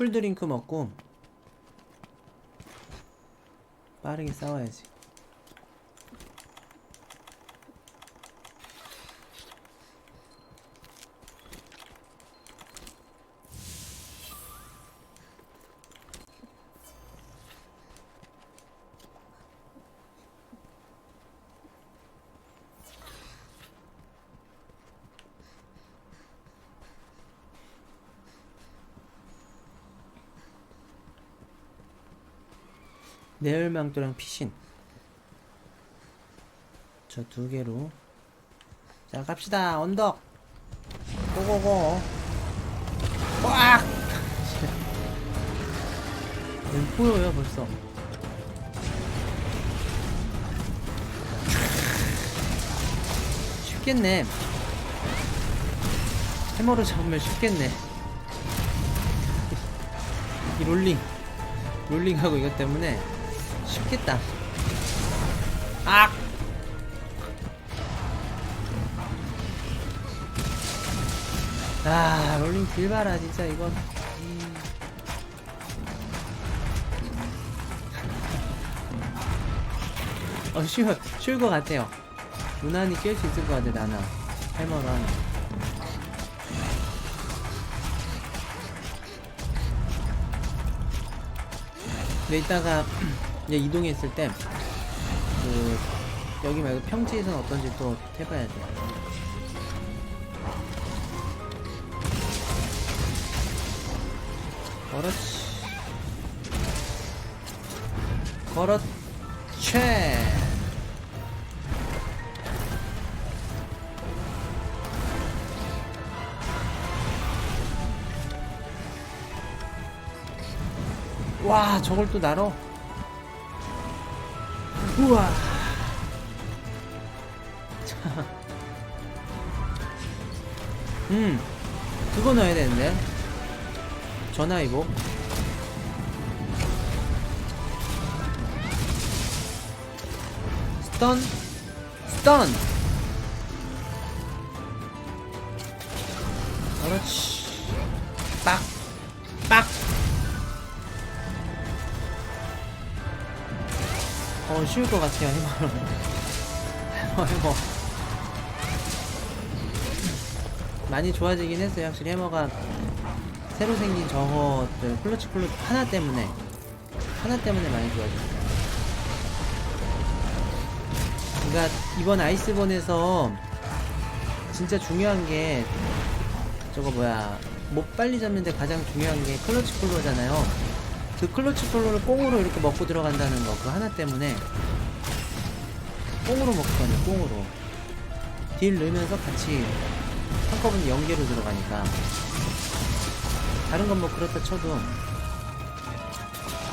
쿨드링크 먹고 빠르게 싸워야지. 내열망토랑 피신. 저 두 개로. 자 갑시다. 언덕. 고고고. 꽉! 보여요 벌써. 쉽겠네. 해머로 잡으면 쉽겠네. 이 롤링. 롤링하고 이것 때문에 쉽겠다. 악! 아, 롤링 딜 봐라, 진짜, 이건. 음. 어, 쉬워, 쉬울 것 같아요. 무난히 깰 수 있을 것 같아. 해머로 하면. 근데 이따가 이제 이동했을 때, 그, 여기 말고 평지에서는 어떤지 또 해봐야 돼. 그렇지. 그렇지. 와, 저걸 또 날어? 우와. 자. 음, 그거 넣어야 되는데. 전화위복. 스턴, 스턴. 그렇지. 빡, 빡. 어, 쉬울 것 같아요, 해머는. 해머, 해머. 많이 좋아지긴 했어요. 확실히 해머가 새로 생긴 저것들, 클러치 클로 하나 때문에, 하나 때문에 많이 좋아졌어요. 그러니까 이번 아이스본에서 진짜 중요한 게 저거 뭐야 못 빨리 잡는데 가장 중요한 게 클러치 콜로잖아요. 그 클러치 콜로를 꽁으로 이렇게 먹고 들어간다는 거 그 하나 때문에 꽁으로 먹거든요. 꽁으로 딜 넣으면서 같이 한꺼번에 연계로 들어가니까 다른 건 뭐 그렇다 쳐도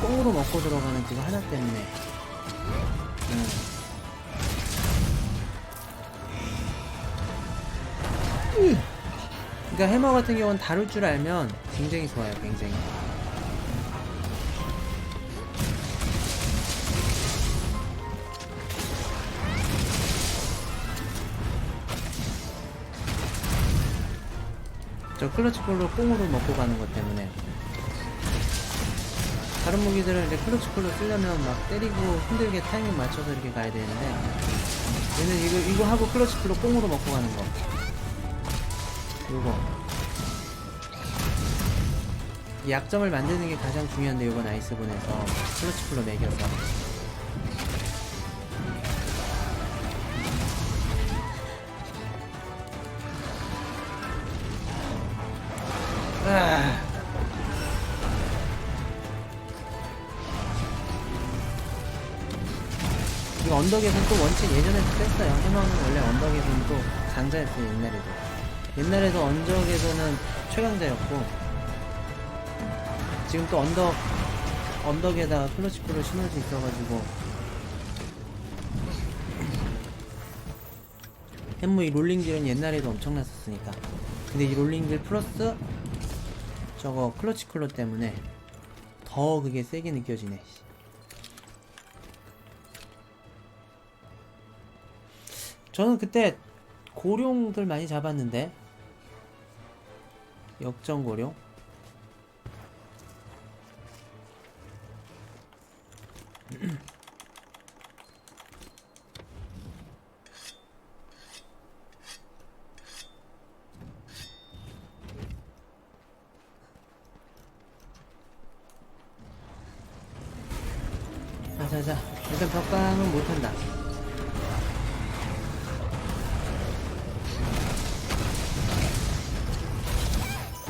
꽁으로 먹고 들어가는 그거 하나 때문에 음. 그러니까 해머 같은 경우는 다룰 줄 알면 굉장히 좋아요, 굉장히. 저 클러치 콜로 꽁으로 먹고 가는 것 때문에. 다른 무기들은 이제 클러치 콜로 쓰려면 막 때리고 힘들게 타이밍 맞춰서 이렇게 가야 되는데 얘는 이거 이거 하고 클러치 콜로 꽁으로 먹고 가는 거. 요거. 이 약점을 만드는 게 가장 중요한데 요번 아이스본에서 클러치 콜로 매겨서 언덕에선 또 원칙 예전에도 뺐어요. 해머는 원래 언덕에서는 또 강자였어요, 옛날에도. 옛날에도 언덕에서는 최강자였고, 지금 또 언덕, 언덕에다가 클러치콜을 심을 수 있어가지고, 햄무 이 롤링딜은 옛날에도 엄청났었으니까. 근데 이 롤링딜 플러스 저거 클러치 쿨러 때문에 더 그게 세게 느껴지네. 저는 그때 고룡들 많이 잡았는데. 역전 고룡.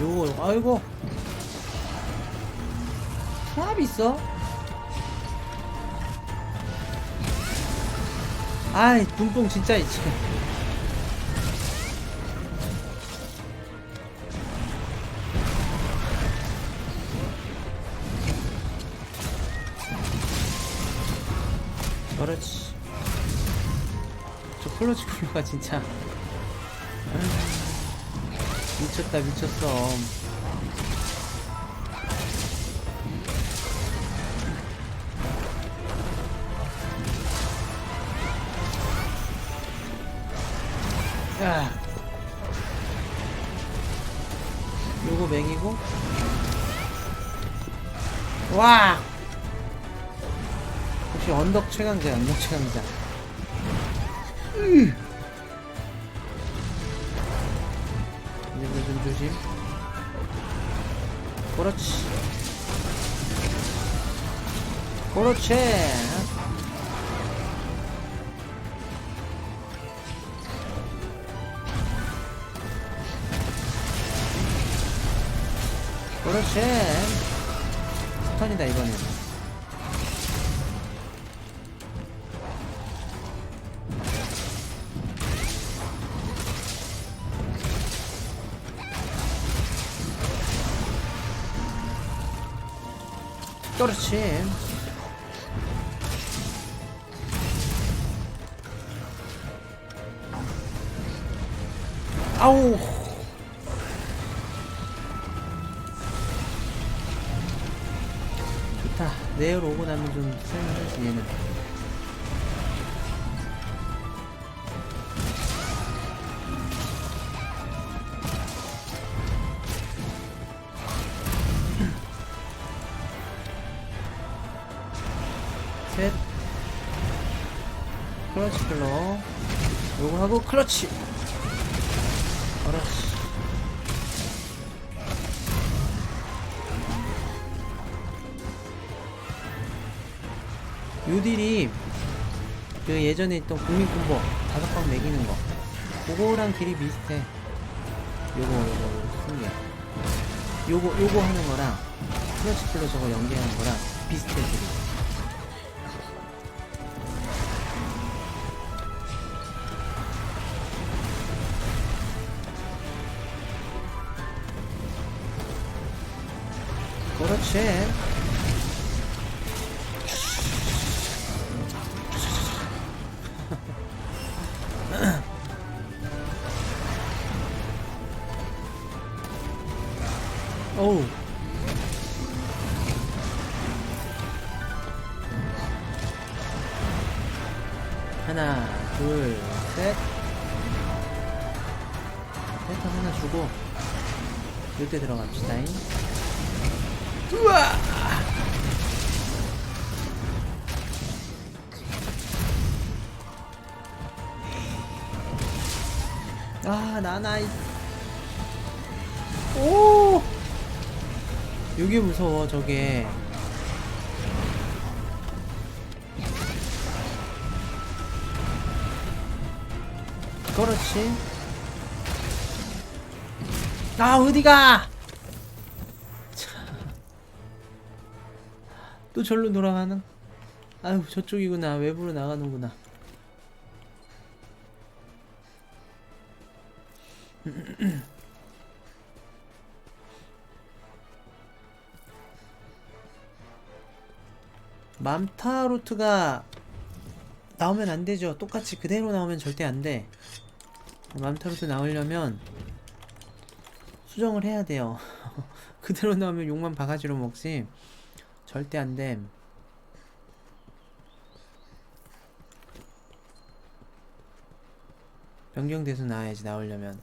요거 아이고. 통합 있어? 아이 눈뽕 진짜 있지. 그렇지. 저 클로치 쿨러가 진짜 미쳤다 미쳤어. 야. 요거 맹이고? 와! 혹시 언덕 최강자 언덕 최강자? 으. 조심. 그렇지. 그렇지. 그렇지. 스턴이다 이거는 그렇지. 아우. 좋다. 내일 오고 나면 좀 살만하지 얘는 셋. 클러치 클러. 요거 하고 클러치. 그렇지 요딜이 그 예전에 있던 국민콤보 다섯 방 매기는 거. 그거랑 길이 비슷해. 요거 요거 요거 승리야 요거 요거 하는 거랑 클러치 플러 저거 연계하는 거랑 비슷해 길이 그렇지. 어우. 하나 둘 셋. 패턴 하나 주고 이때 들어갑시다잉 우와! 아 나나이. 오! 여기 무서워 저게. 그렇지. 아 어디가 또 절로 돌아가는 아유 저쪽이구나 외부로 나가는구나 맘타로트가 나오면 안 되죠. 똑같이 그대로 나오면 절대 안 돼. 맘타로트 나오려면 수정을 해야 돼요. 그대로 나오면 욕만 바가지로 먹지. 절대 안 됨. 변경돼서 나와야지 나오려면.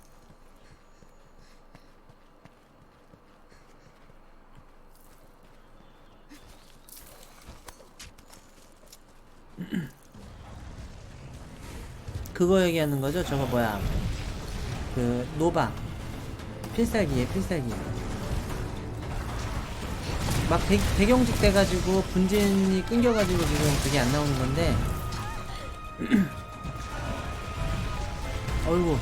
그거 얘기하는 거죠? 저거 뭐야? 그 노바 필살기에 필살기. 막 대, 대경직 돼가지고 분진이 끊겨가지고 지금 그게 안 나오는 건데. 어이구.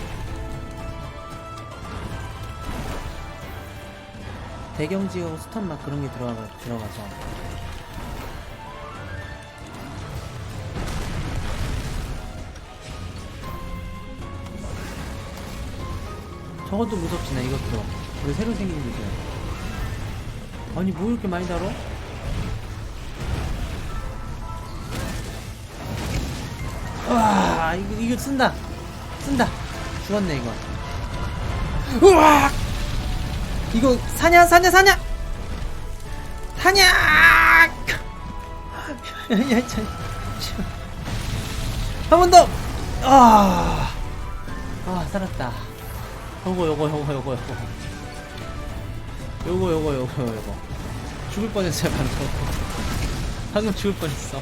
대경지하고 스턴 막 그런 게 들어가, 들어가서. 저것도 무섭지 나 이것도. 이거 새로 생긴 거죠 아니 뭐 이렇게 많이 달어? 와 이거 이거 쓴다. 쓴다. 죽었네 이거. 우와! 이거 사냐 사냐 사냐! 사냐! 야야한번 더! 아, 아 살았다. 요거 요거 요거 요거 요거 요거 요거 요거 요거. 죽을 뻔했어요 방금. 방금 죽을 뻔했어.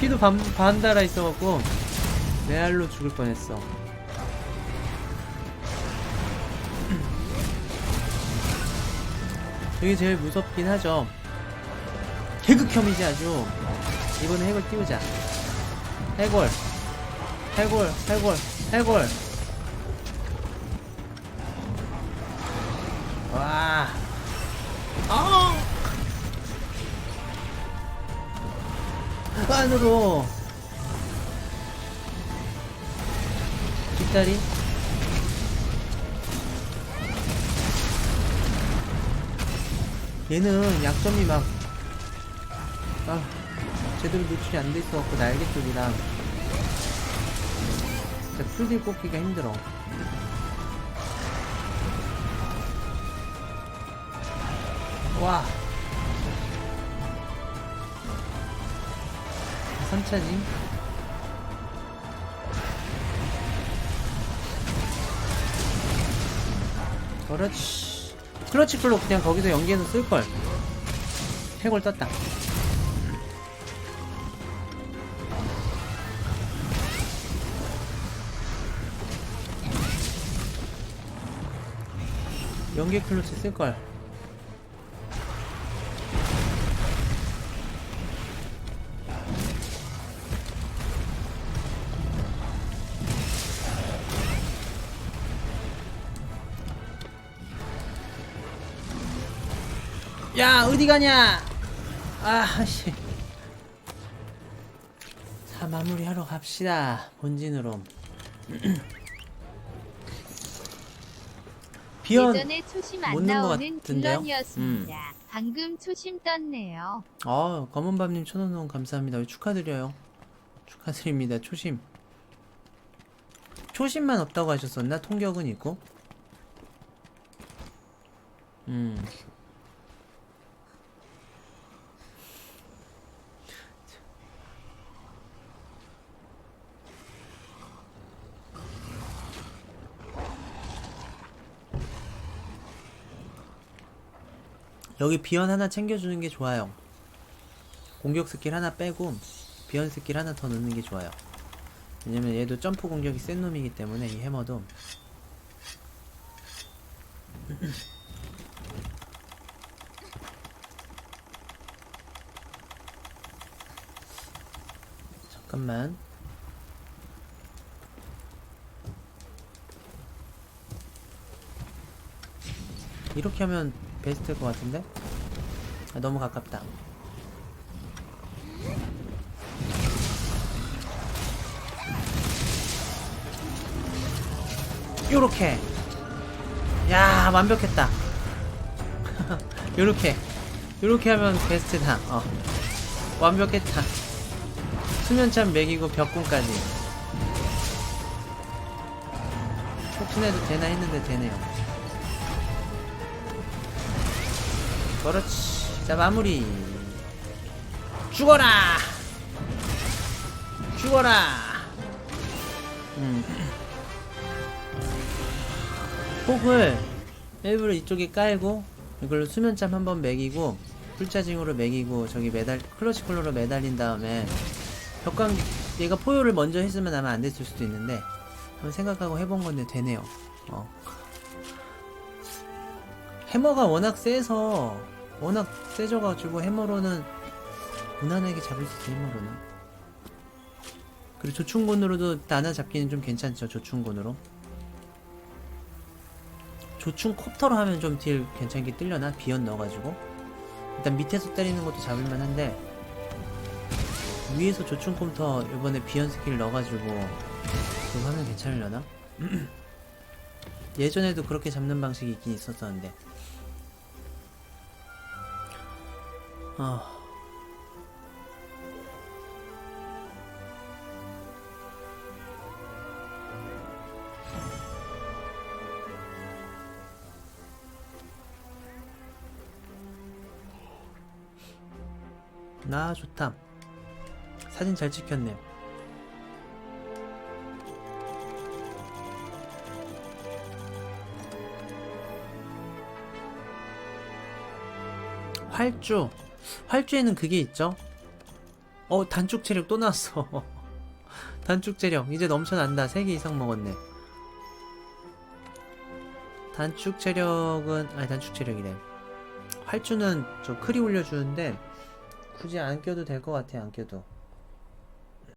피도 반, 반 달아 있어갖고 레알로 죽을 뻔했어. 이게 제일 무섭긴 하죠. 개극혐이지 아주. 이번에 핵을 띄우자. 해골 해골 해골 해골 와. 아. 안으로. 뒷다리. 얘는 약점이 막, 아, 제대로 노출이 안 돼 있어갖고 날개 쪽이랑 진짜 풀딜 뽑기가 힘들어. 와. 3차지. 그렇지. 그렇지, 글로 그냥 거기서 연기해서 쓸걸. 해골 떴다. 연계 클로치 쓸걸. 야 어디 가냐? 아씨. 자 마무리하러 갑시다 본진으로. 비연 예전에 초심 안못 넣은 것 나오는 같은데요? 딜런이었습니다. 방금 초심 떴네요. 어 검은밤님 천원원 감사합니다. 축하드려요. 축하드립니다 초심. 초심만 없다고 하셨었나? 통격은 있고? 음 여기 비연 하나 챙겨주는 게 좋아요. 공격 스킬 하나 빼고 비연 스킬 하나 더 넣는 게 좋아요. 왜냐면 얘도 점프 공격이 센 놈이기 때문에 이 해머도 잠깐만 이렇게 하면 베스트일 것 같은데? 아, 너무 가깝다. 요렇게. 야, 완벽했다. 요렇게. 요렇게 하면 베스트다. 어. 완벽했다. 수면참 먹이고 벽궁까지. 혹시나도 되나 했는데 되네요. 그렇지. 자, 마무리. 죽어라! 죽어라! 음. 폭을 일부러 이쪽에 깔고, 이걸로 수면잠 한번 매기고, 풀차징으로 매기고, 저기 매달, 클러치 컬러로 매달린 다음에, 벽광, 얘가 포효를 먼저 했으면 아마 안 됐을 수도 있는데, 한번 생각하고 해본 건데 되네요. 어. 해머가 워낙 세서 워낙 세져가지고 해머로는 무난하게 잡을 수 있어 해머로는. 그리고 조충곤으로도 나나 잡기는 좀 괜찮죠 조충곤으로. 조충 콥터로 하면 좀 딜 괜찮게 뜰려나? 비연 넣어가지고. 일단 밑에서 때리는 것도 잡을만 한데 위에서 조충 콤터 이번에 비연 스킬 넣어가지고 그거 하면 괜찮으려나? 예전에도 그렇게 잡는 방식이 있긴 있었었는데 아나 좋다. 사진 잘 찍혔네. 활주. 활주에는 그게 있죠? 어, 단축 체력 또 나왔어. 단축 체력. 이제 넘쳐난다. 3개 이상 먹었네. 단축 체력은, 아니, 단축 체력이래. 활주는 저 크리 올려주는데, 굳이 안 껴도 될 것 같아 안 껴도